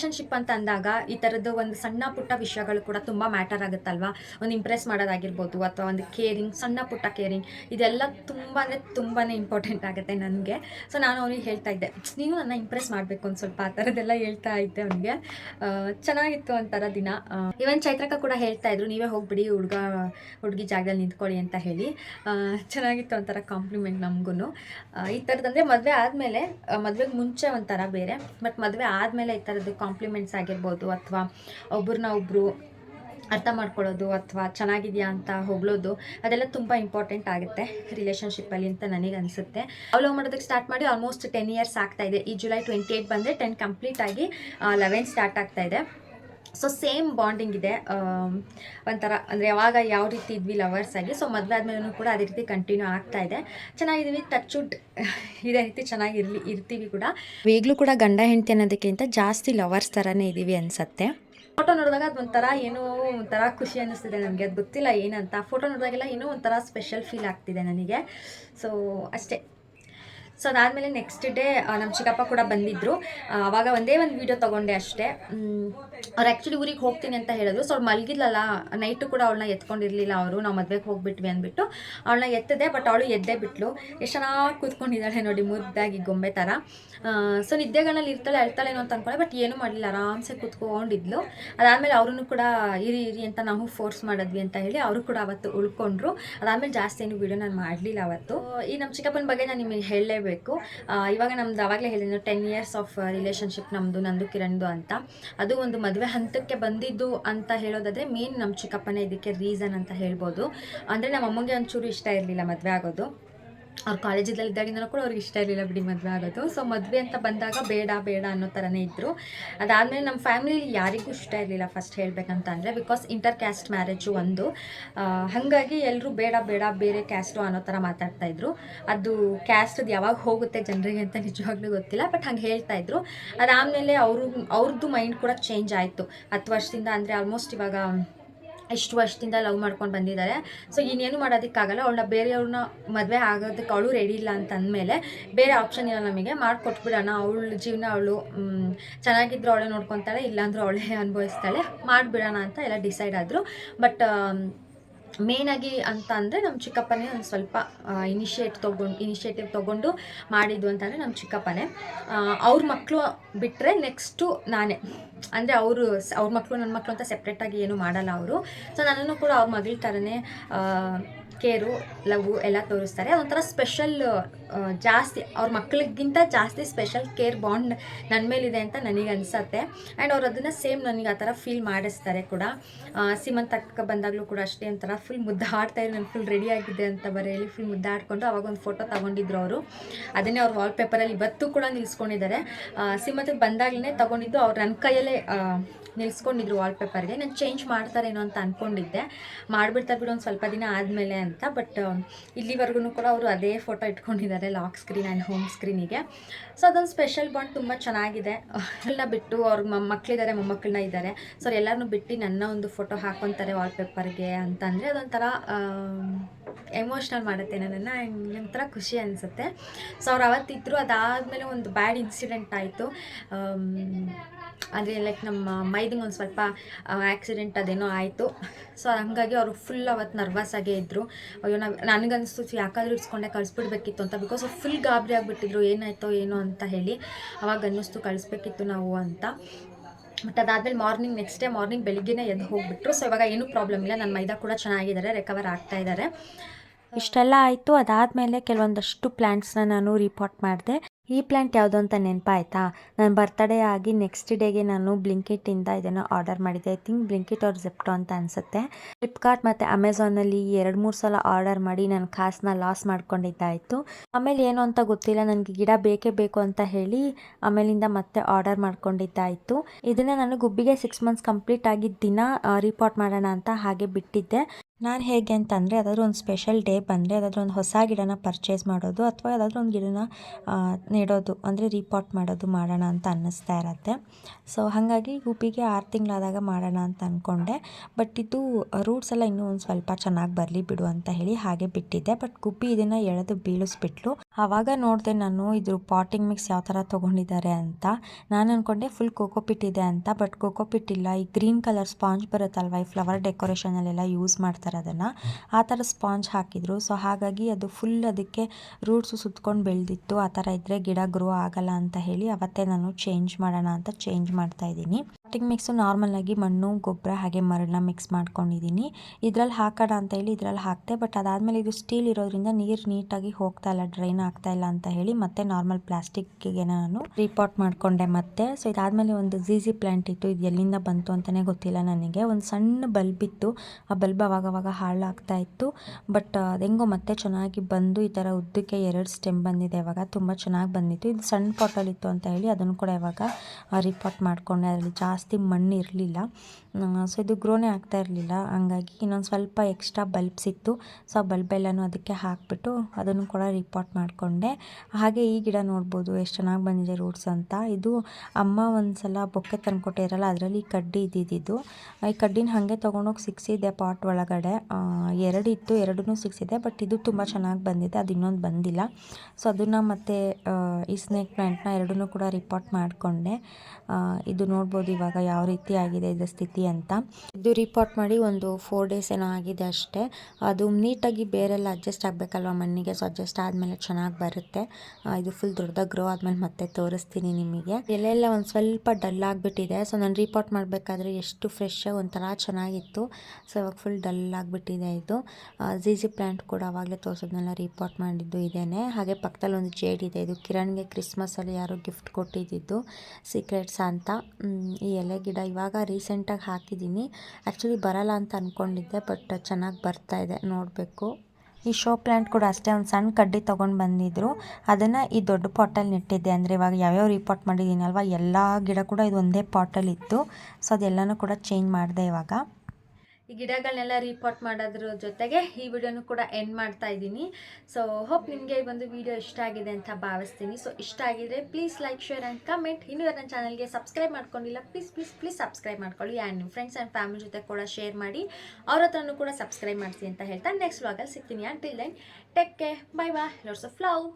Speaker 1: ರಿಲೇಷನ್ಶಿಪ್ ಅಂತ ಅಂದಾಗ ಈ ಥರದ್ದು ಒಂದು ಸಣ್ಣ ಪುಟ್ಟ ವಿಷಯಗಳು ಕೂಡ ತುಂಬ ಮ್ಯಾಟರ್ ಆಗುತ್ತಲ್ವಾ? ಒಂದು ಇಂಪ್ರೆಸ್ ಮಾಡೋದಾಗಿರ್ಬೋದು ಅಥವಾ ಒಂದು ಕೇರಿಂಗ್ ಸಣ್ಣ ಪುಟ್ಟ ಕೇರಿಂಗ್ ಇದೆಲ್ಲ ತುಂಬ ಅಂದರೆ ತುಂಬಾ ಇಂಪಾರ್ಟೆಂಟ್ ಆಗುತ್ತೆ ನನಗೆ. ಸೊ ನಾನು ಅವ್ನಿಗೆ ಹೇಳ್ತಾ ಇದ್ದೆ, ನೀನು ನನ್ನ ಇಂಪ್ರೆಸ್ ಮಾಡಬೇಕು ಒಂದು ಸ್ವಲ್ಪ, ಆ ಥರದ್ದೆಲ್ಲ ಹೇಳ್ತಾ ಇದ್ದೆ ಅವನಿಗೆ. ಚೆನ್ನಾಗಿತ್ತು ಒಂಥರ ದಿನ. ಇವನ್ ಚೈತ್ರಕ ಕೂಡ ಹೇಳ್ತಾ ಇದ್ರು, ನೀವೇ ಹೋಗ್ಬಿಡಿ, ಹುಡುಗ, ಹುಡುಗಿ ಜಾಗದಲ್ಲಿ ನಿಂತ್ಕೊಳ್ಳಿ ಅಂತ ಹೇಳಿ. ಚೆನ್ನಾಗಿತ್ತು ಒಂಥರ ಕಾಂಪ್ಲಿಮೆಂಟ್ ನಮಗೂ ಈ ಥರದಂದರೆ ಮದುವೆ ಆದಮೇಲೆ ಮದುವೆಗೆ ಮುಂಚೆ ಒಂಥರ ಬೇರೆ ಬಟ್ ಮದುವೆ ಆದಮೇಲೆ ಈ ಥರದ್ದು ಕಾಂಪ್ಲಿಮೆಂಟ್ಸ್ ಆಗಿರ್ಬೋದು ಅಥವಾ ಒಬ್ರನ್ನ ಒಬ್ಬರು ಅರ್ಥ ಮಾಡ್ಕೊಳ್ಳೋದು ಅಥವಾ ಚೆನ್ನಾಗಿದೆಯಾ ಅಂತ ಹೊಗಳೋದು, ಅದೆಲ್ಲ ತುಂಬ ಇಂಪಾರ್ಟೆಂಟ್ ಆಗುತ್ತೆ ರಿಲೇಷನ್ಶಿಪ್ಪಲ್ಲಿ ಅಂತ ನನಗೆ ಅನಿಸುತ್ತೆ. ಲವ್ ಮಾಡೋದಕ್ಕೆ ಸ್ಟಾರ್ಟ್ ಮಾಡಿ ಆಲ್ಮೋಸ್ಟ್ ಟೆನ್ ಇಯರ್ಸ್ ಆಗ್ತಾಯಿದೆ ಈ ಜುಲೈ ಟ್ವೆಂಟಿ ಏಯ್ಟ್ ಬಂದರೆ ಟೆನ್ ಕಂಪ್ಲೀಟಾಗಿ ಲೆವೆನ್ ಸ್ಟಾರ್ಟ್ ಆಗ್ತಾಯಿದೆ ಸೊ ಸೇಮ್ ಬಾಂಡಿಂಗ್ ಇದೆ. ಒಂಥರ ಅಂದರೆ ಯಾವಾಗ ಯಾವ ರೀತಿ ಇದ್ವಿ ಲವರ್ಸ್ ಆಗಿ. ಸೊ ಮದುವೆ ಆದಮೇಲೂ ಕೂಡ ಅದೇ ರೀತಿ ಕಂಟಿನ್ಯೂ ಆಗ್ತಾ ಇದೆ. ಚೆನ್ನಾಗಿದ್ದೀವಿ ಟಚ್ ವುಡ್ ಇದೇ ರೀತಿ ಚೆನ್ನಾಗಿರ್ಲಿ ಇರ್ತೀವಿ ಕೂಡ. ಈಗಲೂ ಕೂಡ ಗಂಡ ಹೆಂಡತಿ ಅನ್ನೋದಕ್ಕಿಂತ ಜಾಸ್ತಿ ಲವರ್ಸ್ ಥರನೇ ಇದ್ದೀವಿ ಅನಿಸತ್ತೆ. ಫೋಟೋ ನೋಡಿದಾಗ ಅದು ಒಂಥರ ಏನೋ ಒಂಥರ ಖುಷಿ ಅನ್ನಿಸ್ತಿದೆ ನನಗೆ ಅದು ಗೊತ್ತಿಲ್ಲ ಏನಂತ. ಫೋಟೋ ನೋಡಿದಾಗೆಲ್ಲ ಏನೋ ಒಂಥರ ಸ್ಪೆಷಲ್ ಫೀಲ್ ಆಗ್ತಿದೆ ನನಗೆ. ಸೊ ಅಷ್ಟೇ. ಸೊ ಅದಾದಮೇಲೆ ನೆಕ್ಸ್ಟ್ ಡೇ ನಮ್ಮ ಚಿಕ್ಕಪ್ಪ ಕೂಡ ಬಂದಿದ್ದರು ಆವಾಗ ಒಂದೇ ಒಂದು ವೀಡಿಯೋ ತೊಗೊಂಡೆ ಅಷ್ಟೇ. ಅವ್ರು ಆ್ಯಕ್ಚುಲಿ ಊರಿಗೆ ಹೋಗ್ತೀನಿ ಅಂತ ಹೇಳಿದ್ರು. ಸೊ ಅವ್ರು ಮಲಗಿದ್ಲಲ್ಲ ನೈಟು ಕೂಡ ಅವಳನ್ನ ಎತ್ಕೊಂಡಿರಲಿಲ್ಲ ಅವರು. ನಾವು ಮದುವೆಗೆ ಹೋಗ್ಬಿಟ್ವಿ ಅಂದ್ಬಿಟ್ಟು. ಅವಳನ್ನ ಎತ್ತದೆ ಬಟ್ ಅವಳು ಎದ್ದೇ ಬಿಟ್ಲು. ಎಷ್ಟು ಚೆನ್ನಾಗಿ ಕೂತ್ಕೊಂಡಿದ್ದಾಳೆ ನೋಡಿ, ಮುದ್ದಾಗಿ ಗೊಂಬೆ ಥರ ಸೊ ನಿದ್ದೆಗಳಲ್ಲಿ ಇರ್ತಾಳೆ, ಅಳ್ತಾಳೇನೋ ಅಂತ ಅಂದ್ಕೊಳ್ಳೆ ಬಟ್ ಏನೂ ಮಾಡಲಿಲ್ಲ. ಆರಾಮ್ಸೆ ಕೂತ್ಕೊಂಡಿದ್ಲು ಅದಾದಮೇಲೆ ಅವ್ರೂ ಕೂಡ, ಇರಿ ಇರಿ ಅಂತ ನಾವು ಫೋರ್ಸ್ ಮಾಡಿದ್ವಿ ಅಂತ ಹೇಳಿ ಅವರು ಕೂಡ ಅವತ್ತು ಉಳ್ಕೊಂಡ್ರು. ಅದಾದಮೇಲೆ ಜಾಸ್ತಿ ಏನು ವೀಡಿಯೋ ನಾನು ಮಾಡಲಿಲ್ಲ ಅವತ್ತು. ಈ ನಮ್ಮ ಚಿಕ್ಕಪ್ಪನ ಬಗ್ಗೆ ನಾನು ನಿಮಗೆ ಹೇಳಲೇಬೇಕು ಇವಾಗ ನಮ್ದು ಅವಾಗಲೇ ಹೇಳಿದ್ರು ಟೆನ್ ಇಯರ್ಸ್ ಆಫ್ ರಿಲೇಷನ್ಶಿಪ್ ನಮ್ಮದು ನಂದು, ಕಿರಣ್ದು ಅಂತ. ಅದು ಒಂದು ಮದುವೆ ಹಂತಕ್ಕೆ ಬಂದಿದ್ದು ಅಂತ ಹೇಳೋದಾದರೆ ಮೇನ್ ನಮ್ಮ ಚಿಕ್ಕಪ್ಪನೇ ಇದಕ್ಕೆ ರೀಸನ್ ಅಂತ ಹೇಳ್ಬೋದು. ಅಂದರೆ ನಮ್ಮ ಅಮ್ಮಂಗೆ ಒಂಚೂರು ಇಷ್ಟ ಇರಲಿಲ್ಲ ಮದುವೆ ಆಗೋದು. ಅವ್ರು ಕಾಲೇಜಲ್ಲಿ ಇದ್ದಾಗಿಂದನೂ ಕೂಡ ಅವ್ರಿಗೆ ಇಷ್ಟ ಇರಲಿಲ್ಲ ಬಿಡಿ ಮದುವೆ ಆಗೋದು. ಸೊ ಮದುವೆ ಅಂತ ಬಂದಾಗ ಬೇಡ ಬೇಡ ಅನ್ನೋ ಥರನೇ ಇದ್ದರು ಅದಾದಮೇಲೆ ನಮ್ಮ ಫ್ಯಾಮಿಲಿ ಯಾರಿಗೂ ಇಷ್ಟ ಇರಲಿಲ್ಲ ಫಸ್ಟ್ ಹೇಳಬೇಕಂತ ಅಂದರೆ ಬಿಕಾಸ್ ಇಂಟರ್ ಕ್ಯಾಸ್ಟ್ ಮ್ಯಾರೇಜು ಒಂದು ಹಾಗಾಗಿ ಎಲ್ಲರೂ ಬೇಡ ಬೇಡ, ಬೇರೆ ಕ್ಯಾಸ್ಟು ಅನ್ನೋ ಥರ ಮಾತಾಡ್ತಾ ಇದ್ರು. ಅದು ಕ್ಯಾಸ್ಟದು ಯಾವಾಗ ಹೋಗುತ್ತೆ ಜನರಿಗೆ ಅಂತ ನಿಜವಾಗ್ಲೂ ಗೊತ್ತಿಲ್ಲ ಬಟ್ ಹಂಗೆ ಹೇಳ್ತಾ ಇದ್ರು. ಅದಾದಮೇಲೆ ಅವರು ಅವ್ರದ್ದು ಮೈಂಡ್ ಕೂಡ ಚೇಂಜ್ ಆಯಿತು. ಹತ್ತು ವರ್ಷದಿಂದ ಅಂದರೆ ಆಲ್ಮೋಸ್ಟ್ ಇವಾಗ ಇಷ್ಟು ವರ್ಷದಿಂದ ಲವ್ ಮಾಡ್ಕೊಂಡು ಬಂದಿದ್ದಾರೆ. ಸೊ ಇನ್ನೇನು ಮಾಡೋದಕ್ಕಾಗಲ್ಲ. ಅವಳನ್ನ ಬೇರೆಯವ್ರನ್ನ ಮದುವೆ ಆಗೋದಕ್ಕೆ ಅವಳು ರೆಡಿ ಇಲ್ಲ ಅಂತ ಅಂದಮೇಲೆ ಬೇರೆ ಆಪ್ಷನ್ ಇಲ್ಲ ನಮಗೆ ಮಾಡಿಕೊಟ್ಬಿಡೋಣ. ಅವಳು ಜೀವನ ಅವಳು ಚೆನ್ನಾಗಿದ್ರು ಅವಳೇ ನೋಡ್ಕೊತಾಳೆ, ಇಲ್ಲಾಂದ್ರೂ ಅವಳೇ ಅನುಭವಿಸ್ತಾಳೆ. ಮಾಡಿಬಿಡೋಣ ಅಂತ ಎಲ್ಲ ಡಿಸೈಡ್ ಆದರು. ಬಟ್ ಮೇನಾಗಿ ಅಂತ ಅಂದರೆ ನಮ್ಮ ಚಿಕ್ಕಪ್ಪನೇ ಒಂದು ಸ್ವಲ್ಪ ಇನಿಷಿಯೇಟ್ ತೊಗೊಂಡು ಇನಿಷಿಯೇಟಿವ್ ತೊಗೊಂಡು ಮಾಡಿದ್ದು ಅಂತಂದರೆ ನಮ್ಮ ಚಿಕ್ಕಪ್ಪನೇ. ಅವ್ರ ಮಕ್ಕಳು ಬಿಟ್ಟರೆ ನೆಕ್ಸ್ಟು ನಾನೇ. ಅಂದರೆ ಅವರು, ಅವ್ರ ಮಕ್ಕಳು ನನ್ನ ಮಕ್ಕಳು ಅಂತ ಸೆಪ್ರೇಟಾಗಿ ಏನು ಮಾಡಲ್ಲ ಅವರು. ಸೊ ನನ್ನನ್ನು ಕೂಡ ಅವ್ರ ಮಗಳ ಥರನೇ ಕೇರು ಲವ್ ಎಲ್ಲ ತೋರಿಸ್ತಾರೆ. ಅದೊಂಥರ ಸ್ಪೆಷಲ್ ಜಾಸ್ತಿ ಅವ್ರ ಮಕ್ಕಳಿಗಿಂತ ಜಾಸ್ತಿ ಸ್ಪೆಷಲ್ ಕೇರ್ ಬಾಂಡ್ ನನ್ನ ಮೇಲಿದೆ ಅಂತ ನನಗೆ ಅನಿಸತ್ತೆ. ಆ್ಯಂಡ್ ಅವ್ರು ಅದನ್ನು ಸೇಮ್ ನನಗೆ ಆ ಥರ ಫೀಲ್ ಮಾಡಿಸ್ತಾರೆ ಕೂಡ. ಸೀಮಂತ ಸೀಮಂತ್ ಅಕ್ಕ ಬಂದಾಗಲೂ ಕೂಡ ಅಷ್ಟೇ ಒಂಥರ ಫುಲ್ ಮುದ್ದಾಡ್ತಾ ಇರೋ ನಾನು ಫುಲ್ ರೆಡಿ ಆಗಿದೆ ಅಂತ ಬರೆಯಲ್ಲಿ ಫುಲ್ ಮುದ್ದಾಡ್ಕೊಂಡು ಅವಾಗ ಒಂದು ಫೋಟೋ ತೊಗೊಂಡಿದ್ರು ಅವರು. ಅದನ್ನೇ ಅವ್ರ ವಾಲ್ಪೇಪರಲ್ಲಿ ಇವತ್ತು ಕೂಡ ನಿಲ್ಸ್ಕೊಂಡಿದ್ದಾರೆ. ಸೀಮಂತಕ್ಕೆ ಬಂದಾಗಲೇ ತಗೊಂಡಿದ್ದು ಅವ್ರು ನನ್ನ ಕೈಯಲ್ಲೇ ನಿಲ್ಸ್ಕೊಂಡಿದ್ರು ವಾಲ್ಪೇಪರ್ಗೆ ನಾನು ಚೇಂಜ್ ಮಾಡ್ತಾರೇನೋ ಅಂತ ಅಂದ್ಕೊಂಡಿದ್ದೆ ಮಾಡಿಬಿಡ್ತಾರೆ ಬಿಡು ಒಂದು ಸ್ವಲ್ಪ ದಿನ ಆದಮೇಲೆ ಅಂತ ಬಟ್ ಇಲ್ಲಿವರೆಗೂ ಕೂಡ ಅವರು ಅದೇ ಫೋಟೋ ಇಟ್ಕೊಂಡಿದ್ದಾರೆ ಲಾಕ್ ಸ್ಕ್ರೀನ್ ಆ್ಯಂಡ್ ಹೋಮ್ ಸ್ಕ್ರೀನಿಗೆ ಸೊ ಅದೊಂದು ಸ್ಪೆಷಲ್ ಬಾಂಡ್ ತುಂಬ ಚೆನ್ನಾಗಿದೆ. ಎಲ್ಲ ಬಿಟ್ಟು ಅವ್ರ ಮಕ್ಕಳಿದ್ದಾರೆ ಮೊಮ್ಮಕ್ಕಳನ್ನ ಇದ್ದಾರೆ. ಸೊ ಅವ್ರು ಎಲ್ಲರನ್ನೂ ಬಿಟ್ಟು ನನ್ನ ಒಂದು ಫೋಟೋ ಹಾಕ್ಕೊತಾರೆ ವಾಲ್ಪೇಪರ್ಗೆ ಅಂತಂದರೆ ಅದೊಂಥರ ಎಮೋಷ್ನಲ್ ಮಾಡುತ್ತೆ ನನ್ನನ್ನು ಒಂಥರ ಖುಷಿ ಅನಿಸುತ್ತೆ. ಸೊ ಅವ್ರು ಅವತ್ತಿದ್ರು ಅದಾದಮೇಲೆ ಒಂದು ಬ್ಯಾಡ್ ಇನ್ಸಿಡೆಂಟ್ ಆಯಿತು. ಅಂದರೆ ಲೈಕ್ ನಮ್ಮ ಮೈದಂಗೆ ಒಂದು ಸ್ವಲ್ಪ ಆ್ಯಕ್ಸಿಡೆಂಟ್ ಅದೇನೋ ಆಯಿತು. ಸೊ ಹಂಗಾಗಿ ಅವರು ಫುಲ್ ಅವತ್ತು ನರ್ವಸ್ ಆಗೇ ಇದ್ದರು ಅಯ್ಯೋ ನಾವು ನನಗನ್ನಿಸ್ತು ಯಾಕಾದರೂ ಇಡ್ಸ್ಕೊಂಡೆ ಕಳಿಸ್ಬಿಡ್ಬೇಕಿತ್ತು ಅಂತ. ಬಿಕಾಸ್ ಫುಲ್ ಗಾಬರಿ ಆಗಿಬಿಟ್ಟಿದ್ರು. ಏನಾಯ್ತೋ, ಏನೋ ಅಂತ ಹೇಳಿ. ಅವಾಗ ಅನ್ನಿಸ್ತು, ಕಳಿಸ್ಬೇಕಿತ್ತು ನಾವು ಅಂತ. ಬಟ್ ಅದಾದಮೇಲೆ ಮಾರ್ನಿಂಗ್ ನೆಕ್ಸ್ಟ್ ಡೇ ಮಾರ್ನಿಂಗ್ ಬೆಳಿಗ್ಗೆನೇ ಎದ್ದು ಹೋಗ್ಬಿಟ್ರು. ಸೊ ಇವಾಗ ಏನೂ ಪ್ರಾಬ್ಲಮ್ ಇಲ್ಲ. ನನ್ನ ಮೈದಾ ಕೂಡ ಚೆನ್ನಾಗಿದ್ದಾರೆ. ರಿಕವರ್ ಆಗ್ತಾ ಇದ್ದಾರೆ. ಇಷ್ಟೆಲ್ಲ ಆಯಿತು. ಅದಾದಮೇಲೆ ಕೆಲವೊಂದಷ್ಟು ಪ್ಲ್ಯಾಂಟ್ಸ್ನ ನಾನು ರಿಪೋರ್ಟ್ ಮಾಡಿದೆ. ಈ ಪ್ಲ್ಯಾಂಟ್ ಯಾವುದು ಅಂತ ನೆನಪಾಯ್ತಾ? ನನ್ನ ಬರ್ತಡೇ ಆಗಿ ನೆಕ್ಸ್ಟ್ ಡೇಗೆ ನಾನು ಬ್ಲಿಂಕಿಟಿಂದ ಇದನ್ನು ಆರ್ಡರ್ ಮಾಡಿದ್ದೆ. ಐ ಥಿಂಕ್ ಬ್ಲಿಂಕಿಟ್ ಅವ್ರ ಜೆಪ್ಟೋ ಅಂತ ಅನಿಸುತ್ತೆ. ಫ್ಲಿಪ್ಕಾರ್ಟ್ ಮತ್ತು ಅಮೆಝಾನಲ್ಲಿ ಎರಡು ಮೂರು ಸಲ ಆರ್ಡರ್ ಮಾಡಿ ನನ್ನ ಕಾಸನ್ನ ಲಾಸ್ ಮಾಡ್ಕೊಂಡಿದ್ದಾಯಿತು. ಆಮೇಲೆ ಏನು ಅಂತ ಗೊತ್ತಿಲ್ಲ. ನನಗೆ ಗಿಡ ಬೇಕೇ ಬೇಕು ಅಂತ ಹೇಳಿ ಆಮೇಲಿಂದ ಮತ್ತೆ ಆರ್ಡರ್ ಮಾಡ್ಕೊಂಡಿದ್ದಾಯಿತು. ಇದನ್ನು ನಾನು ಗುಬ್ಬಿಗೆ ಸಿಕ್ಸ್ ಮಂತ್ಸ್ ಕಂಪ್ಲೀಟ್ ಆಗಿ ದಿನ ರಿಪೋರ್ಟ್ ಮಾಡೋಣ ಅಂತ ಹಾಗೆ ಬಿಟ್ಟಿದ್ದೆ. ನಾನು ಹೇಗೆ ಅಂತಂದರೆ ಯಾವುದಾದ್ರೂ ಒಂದು ಸ್ಪೆಷಲ್ ಡೇ ಬಂದರೆ ಯಾವುದಾದ್ರೂ ಒಂದು ಹೊಸ ಗಿಡನ ಪರ್ಚೇಸ್ ಮಾಡೋದು ಅಥವಾ ಯಾವುದಾದ್ರೂ ಒಂದು ಗಿಡನ ನೆಡೋದು, ಅಂದರೆ ರೀಪಾಟ್ ಮಾಡೋದು ಮಾಡೋಣ ಅಂತ ಅನ್ನಿಸ್ತಾ ಇರತ್ತೆ. ಸೊ ಹಾಗಾಗಿ ಗುಪಿಗೆ ಆರು ತಿಂಗಳಾದಾಗ ಮಾಡೋಣ ಅಂತ ಅಂದ್ಕೊಂಡೆ ಬಟ್ ಇದು ರೂಟ್ಸ್ ಎಲ್ಲ ಇನ್ನೂ ಒಂದು ಸ್ವಲ್ಪ ಚೆನ್ನಾಗಿ ಬರಲಿ ಬಿಡು ಅಂತ ಹೇಳಿ ಹಾಗೆ ಬಿಟ್ಟಿದ್ದೆ. ಬಟ್ ಗುಬ್ಬಿ ಇದನ್ನು ಎಳೆದು ಬೀಳಿಸ್ಬಿಟ್ಲು. ಆವಾಗ ನೋಡಿದೆ ನಾನು ಇದ್ರ ಪಾಟಿಂಗ್ ಮಿಕ್ಸ್ ಯಾವ ಥರ ತೊಗೊಂಡಿದ್ದಾರೆ ಅಂತ. ನಾನು ಅಂದ್ಕೊಂಡೆ ಫುಲ್ ಕೋಕೋಪಿಟ್ ಇದೆ ಅಂತ ಬಟ್ ಕೋಕೋಪಿಟ್ ಇಲ್ಲ. ಈ ಗ್ರೀನ್ ಕಲರ್ ಸ್ಪಾಂಜ್ ಬರುತ್ತಲ್ವ, ಈ ಫ್ಲವರ್ ಡೆಕೋರೇಷನಲ್ಲೆಲ್ಲ ಯೂಸ್ ಮಾಡ್ತಾರೆ ಅದನ್ನು. ಆ ಥರ ಸ್ಪಾಂಜ್ ಹಾಕಿದ್ರು. ಸೊ ಹಾಗಾಗಿ ಅದು ಫುಲ್ ಅದಕ್ಕೆ ರೂಟ್ಸು ಸುತ್ಕೊಂಡು ಬೆಳೆದಿತ್ತು. ಆ ಥರ ಇದ್ದರೆ ಗಿಡ ಗ್ರೋ ಆಗಲ್ಲ ಅಂತ ಹೇಳಿ ಅವತ್ತೇ ನಾನು ಚೇಂಜ್ ಮಾಡೋಣ ಅಂತ ಚೇಂಜ್ ಮಾಡ್ತಾ ಪಾಟಿಂಗ್ ಮಿಕ್ಸು ನಾರ್ಮಲಾಗಿ ಮಣ್ಣು, ಗೊಬ್ಬರ ಹಾಗೆ ಮರಳನ್ನ ಮಿಕ್ಸ್ ಮಾಡ್ಕೊಂಡಿದ್ದೀನಿ. ಇದ್ರಲ್ಲಿ ಹಾಕೋಣ ಅಂತ ಹೇಳಿ ಇದ್ರಲ್ಲಿ ಹಾಕ್ತೆ ಬಟ್ ಅದಾದಮೇಲೆ ಇದು ಸ್ಟೀಲ್ ಇರೋದ್ರಿಂದ ನೀರು ನೀಟಾಗಿ ಹೋಗ್ತಾ ಇಲ್ಲ ಡ್ರೈನ್ ಆಗ್ತಾ ಇಲ್ಲ ಅಂತ ಹೇಳಿ ಮತ್ತೆ ನಾರ್ಮಲ್ ಪ್ಲಾಸ್ಟಿಕ್ಗೆ ನಾನು ರೀಪಾಟ್ ಮಾಡಿಕೊಂಡೆ ಮತ್ತೆ. ಸೊ ಇದಾದಮೇಲೆ ಒಂದು ಝೀಝಿ ಪ್ಲ್ಯಾಂಟ್ ಇತ್ತು, ಇದು ಎಲ್ಲಿಂದ ಬಂತು ಅಂತಲೇ ಗೊತ್ತಿಲ್ಲ ನನಗೆ. ಒಂದು ಸಣ್ಣ ಬಲ್ಬ್ ಇತ್ತು, ಆ ಬಲ್ಬ್ ಅವಾಗವಾಗ ಹಾಳಾಗ್ತಾ ಇತ್ತು ಬಟ್ ಅದು ಹೆಂಗೋ ಮತ್ತೆ ಚೆನ್ನಾಗಿ ಬಂದು ಈ ಥರ ಉದ್ದಕ್ಕೆ ಎರಡು ಸ್ಟೆಮ್ ಬಂದಿದೆ ಇವಾಗ, ತುಂಬ ಚೆನ್ನಾಗಿ ಬಂದಿತ್ತು. ಇದು ಸಣ್ಣ ಪಾಟಲ್ಲಿತ್ತು ಅಂತ ಹೇಳಿ ಅದನ್ನು ಕೂಡ ಇವಾಗ ರೀಪಾಟ್ ಮಾಡಿಕೊಂಡೆ. ಅದರಲ್ಲಿ ಜಾಸ್ತಿ ಮಣ್ಣು ಇರಲಿಲ್ಲ. ಸೊ ಇದು ಗ್ರೋನೇ ಆಗ್ತಾ ಇರಲಿಲ್ಲ. ಹಂಗಾಗಿ ಇನ್ನೊಂದು ಸ್ವಲ್ಪ ಎಕ್ಸ್ಟ್ರಾ ಬಲ್ಬ್ಸ್ ಇತ್ತು. ಸೊ ಆ ಬಲ್ಬ್ ಎಲ್ಲನೂ ಅದಕ್ಕೆ ಹಾಕಿಬಿಟ್ಟು ಅದನ್ನು ಕೂಡ ರಿಪೋರ್ಟ್ ಮಾಡಿಕೊಂಡೆ. ಹಾಗೆ ಈ ಗಿಡ ನೋಡ್ಬೋದು, ಎಷ್ಟು ಚೆನ್ನಾಗಿ ಬಂದಿದೆ ರೂಟ್ಸ್ ಅಂತ. ಇದು ಅಮ್ಮ ಒಂದು ಸಲ ಬೊಕ್ಕೆ ತಂದುಕೊಟ್ಟಿರಲ್ಲ ಅದರಲ್ಲಿ ಕಡ್ಡಿ ಇದ್ದಿದ್ದು ಈ ಕಡ್ಡಿನ ಹಾಗೆ ತೊಗೊಂಡೋಗಿ ಸಿಕ್ಸಿದೆ ಪಾಟ್ ಒಳಗಡೆ. ಎರಡು ಇತ್ತು ಎರಡೂ ಸಿಕ್ಸಿದೆ ಬಟ್ ಇದು ತುಂಬ ಚೆನ್ನಾಗಿ ಬಂದಿದೆ, ಅದು ಇನ್ನೊಂದು ಬಂದಿಲ್ಲ. ಸೊ ಅದನ್ನು ಮತ್ತು ಈ ಸ್ನೇಕ್ ಪ್ಲ್ಯಾಂಟ್ನ ಎರಡನ್ನೂ ಕೂಡ ರಿಪೋರ್ಟ್ ಮಾಡಿಕೊಂಡೆ. ಇದು ನೋಡ್ಬೋದು ಇವಾಗ. ಯಾವ ರೀತಿ ಆಗಿದೆ ಇದರ ಸ್ಥಿತಿ ಅಂತ. ಇದು ರಿಪೋರ್ಟ್ ಮಾಡಿ ಒಂದು ಫೋರ್ ಡೇಸ್ ಏನೋ ಆಗಿದೆ ಅಷ್ಟೇ. ಅದು ನೀಟಾಗಿ ಬೇರೆಲ್ಲ ಅಡ್ಜಸ್ಟ್ ಆಗಬೇಕಲ್ವ ಮಣ್ಣಿಗೆ? ಸೊ ಅಡ್ಜಸ್ಟ್ ಆದಮೇಲೆ ಚೆನ್ನಾಗಿ ಬರುತ್ತೆ. ಇದು ಫುಲ್ ದೊಡ್ಡದಾಗಿ ಗ್ರೋ ಆದಮೇಲೆ ಮತ್ತೆ ತೋರಿಸ್ತೀನಿ ನಿಮಗೆ. ಎಲೆಲ್ಲ ಒಂದು ಸ್ವಲ್ಪ ಡಲ್ ಆಗಿಬಿಟ್ಟಿದೆ. ಸೊ ನಾನು ರಿಪೋರ್ಟ್ ಮಾಡಬೇಕಾದ್ರೆ ಎಷ್ಟು ಫ್ರೆಶ್ ಒಂಥರ ಚೆನ್ನಾಗಿತ್ತು. ಸೊ ಇವಾಗ ಫುಲ್ ಡಲ್ ಆಗಿಬಿಟ್ಟಿದೆ ಇದು. ಝೀಝಿ ಪ್ಲ್ಯಾಂಟ್ ಕೂಡ ಅವಾಗಲೇ ತೋರಿಸೋದನ್ನೆಲ್ಲ ರಿಪೋರ್ಟ್ ಮಾಡಿದ್ದು ಇದೇನೆ. ಹಾಗೆ ಪಕ್ಕದಲ್ಲಿ ಒಂದು ಜೇಡ್ ಇದೆ. ಇದು ಕಿರಣ್ಗೆ ಕ್ರಿಸ್ಮಸಲ್ಲಿ ಯಾರೋ ಗಿಫ್ಟ್ ಕೊಟ್ಟಿದ್ದು ಸೀಕ್ರೆಟ್ಸ್ ಅಂತ. ಈ ಎಲೆ ಗಿಡ ಇವಾಗ ರೀಸೆಂಟಾಗಿ ಹಾಕಿದ್ದೀನಿ. ಆ್ಯಕ್ಚುಲಿ ಬರಲ್ಲ ಅಂತ ಅಂದ್ಕೊಂಡಿದ್ದೆ ಬಟ್ ಚೆನ್ನಾಗಿ ಬರ್ತಾ ಇದೆ, ನೋಡಬೇಕು. ಈ ಶೋ ಪ್ಲ್ಯಾಂಟ್ ಕೂಡ ಅಷ್ಟೇ, ಒಂದು ಸಣ್ಣ ಕಡ್ಡಿ ತೊಗೊಂಡು ಬಂದಿದ್ರು. ಅದನ್ನು ಈ ದೊಡ್ಡ ಪಾಟಲ್ಲಿ ನೆಟ್ಟಿದ್ದೆ. ಅಂದರೆ ಇವಾಗ ಯಾವ್ಯಾವ ರಿಪೋರ್ಟ್ ಮಾಡಿದ್ದೀನಲ್ವ ಎಲ್ಲ ಗಿಡ ಕೂಡ ಇದು ಒಂದೇ ಪಾಟಲ್ಲಿತ್ತು ಸೊ ಅದೆಲ್ಲನೂ ಕೂಡ ಚೇಂಜ್ ಮಾಡಿದೆ ಇವಾಗ. ಈ ಗಿಡಗಳನ್ನೆಲ್ಲ ರಿಪೋರ್ಟ್ ಮಾಡೋದ್ರ ಜೊತೆಗೆ ಈ ವಿಡಿಯೋನು ಕೂಡ ಎಂಡ್ ಮಾಡ್ತಾ ಇದ್ದೀನಿ. ಸೊ ಹೋಪ್ ನಿಮಗೆ ಈ ಒಂದು ವಿಡಿಯೋ ಇಷ್ಟ ಆಗಿದೆ ಅಂತ ಭಾವಿಸ್ತೀನಿ. ಸೊ ಇಷ್ಟ ಆಗಿದ್ರೆ please like share and comment ಇನ್ನೂ ನನ್ನ ಚಾನಲ್ಗೆ ಸಬ್ಸ್ಕ್ರೈಬ್ ಮಾಡ್ಕೊಂಡಿಲ್ಲ ಪ್ಲೀಸ್ ಪ್ಲೀಸ್ ಪ್ಲೀಸ್ ಸಬ್ಸ್ಕ್ರೈಬ್ ಮಾಡ್ಕೊಳ್ಳಿ ಆ್ಯಂಡ್ ನಿಮ್ಮ ಫ್ರೆಂಡ್ಸ್ ಆ್ಯಂಡ್ ಫ್ಯಾಮಿಲಿ ಜೊತೆ ಕೂಡ ಶೇರ್ ಮಾಡಿ. ಅವ್ರ ಹತ್ರನೂ ಕೂಡ ಸಬ್ಸ್ಕ್ರೈಬ್ ಮಾಡ್ತೀನಿ ಅಂತ ಹೇಳ್ತಾ ನೆಕ್ಸ್ಟ್ ವ್ಲಾಗಲ್ಲಿ ಸಿಗ್ತೀನಿ. And till then take care bye bye lots of love